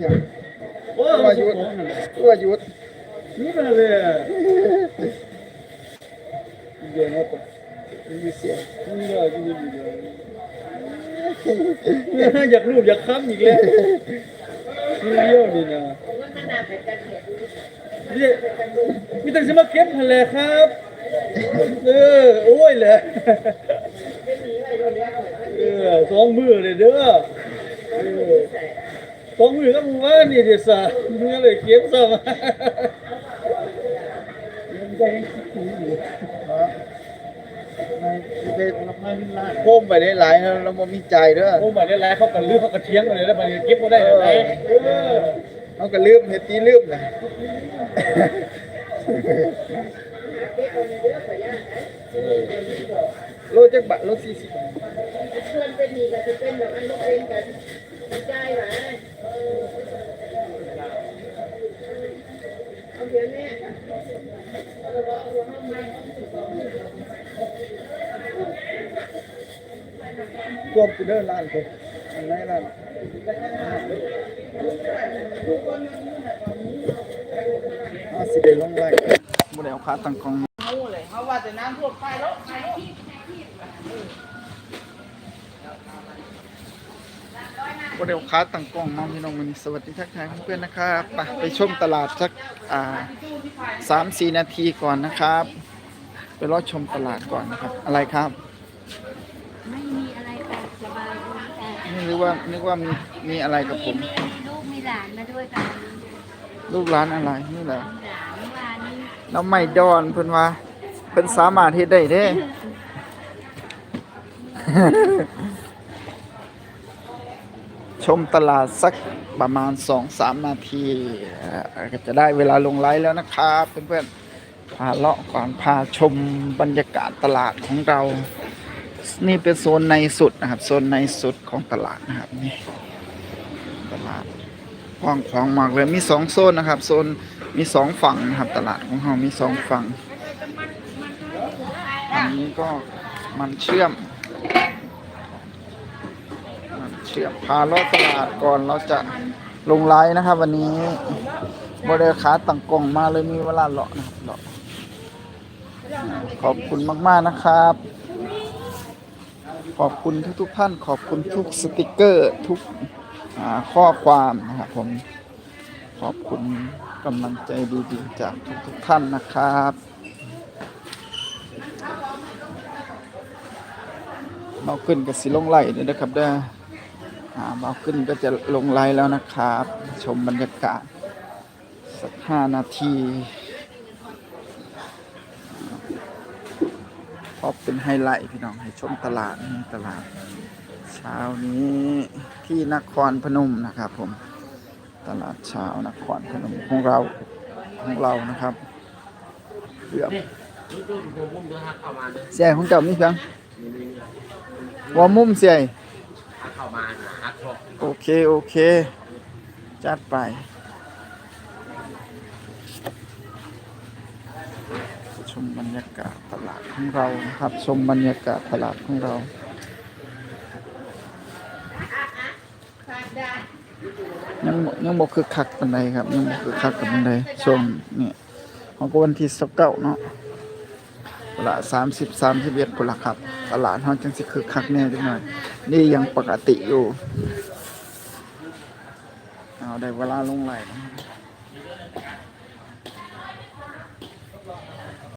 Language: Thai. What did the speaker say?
อย่าง โอ้ ยุดว่าหยุดนี่เป็นอะไรเดี๋ยวนะต่อมีเสียงนี่ก็จะมีอยู่เลยอยากรูปอยากค้ำอีกแล้วนี่เยี่ยวนี่นะนี่มีแต่จะมาเก็บทะเลครับเออโอ้ยแหละเออสองมือเลยเด้อ เออสองมือก็มือว่านี่เดี๋ยวสาเมื่อเลยเก็บซะมายังได้คิดถึงอยู่ในในละพันล้านโค้งไปได้หลายแล้วเราบ่มีใจเด้อโอ้มาได้หลายเขากันลือเขากันเทียงกันเลยแล้วมันเก็บบ่ได้ไหนเออเขาก็ลืมเฮ็ดตีลืมนะโลจักบาทโลสี่สิบเพื่อนเป็นนี่ก็จะเป็นแบบอันลูกเองกันใจหมาเอาเดี๋ยวนี้เอาหัวเอาหัวห้องมา ควบกูเดินล้านกูอันไหนล้านอาสิเดลงไล่บ่ได้เอาขาตังกองเอาเลยเขาว่าแต่น้ำท่วมไปแล้วไปแล้ วบ่ได้เอาขาตั้งกล้องมาพี่น้องมื้อนี้สวัสดีทักทายเพื่อนๆนะครับไปไปชมตลาดสักอ่าสามสี่นาทีก่อนนะครับ ไปรอชมตลาดก่อนนะครับ อะไรครับไม่มีอะไรค่ะสบายดีค่ะนี่นึกว่านึกว่ามีมีอะไรกับผมมีลูกมีหลานมาด้วยกันลูกร้านอะไรนี่แหละหลานเมื่อวานนี้น้ำไม่ดอนเพิ่นว่าเพิ่นสามารถเฮ็ดได้เด้ ชมตลาดสักประมาณ 2-3 นาทีก็จะได้เวลาลงไลฟ์แล้วนะครับเพื่อนๆพาเลาะก่อนพาชมบรรยากาศตลาดของเรา นี่เป็นโซนในสุดนะครับโซนในสุดของตลาดนะครับนี่ตลาดกว้างขวางมากเลยมีสองโซนนะครับโซนมีสองฝั่งนะครับตลาดของเรามีสองฝั่งอันนี้ก็มันเชื่อม มัน เชื่อมพาลาะตลาดก่อนเราจะลงไลน์นะครับ วันนี้บริขาตังกล่องมาเลยมีเวลาเลาะนะครับเลาะขอบคุณมากๆนะครับ ขอบคุณทุกๆท่าน ขอบคุณทุกสติกเกอร์ทุกข้อความนะครับผมขอบคุณกำลังใจดีๆจากทุกๆท่านนะครับเราขึ้นกับสิลงไหลเลยนะครับเด้ออ่า เราขึ้นก็จะลงไลน์แล้วนะครับ ชมบรรยากาศ สักห้านาทีพอเป็นไฮไลท์พี่น้องให้ชมตลาดนี่ตลาด เช้านี้ที่นครพนมนะครับผมตลาดเช้านครพนมของเราของเรานะครับเกือบเสียของเจ้ามีเพียงวอมุมเสีย โอเค โอเค จัดไป ชมบรรยากาศตลาดของเรานะครับ ชมบรรยากาศตลาดของเรายังยังบ่คือคักปานใดครับ ยังบ่คือคักปานใดช่วงนี้ของก็วันที่29เนาะ พุ่นละ30 31พุ่นละครับ ตลาดทองจังสิคือคักแน่จังหน่อย นี่ยังปกติอยู่ เอาได้เวลาลงไหล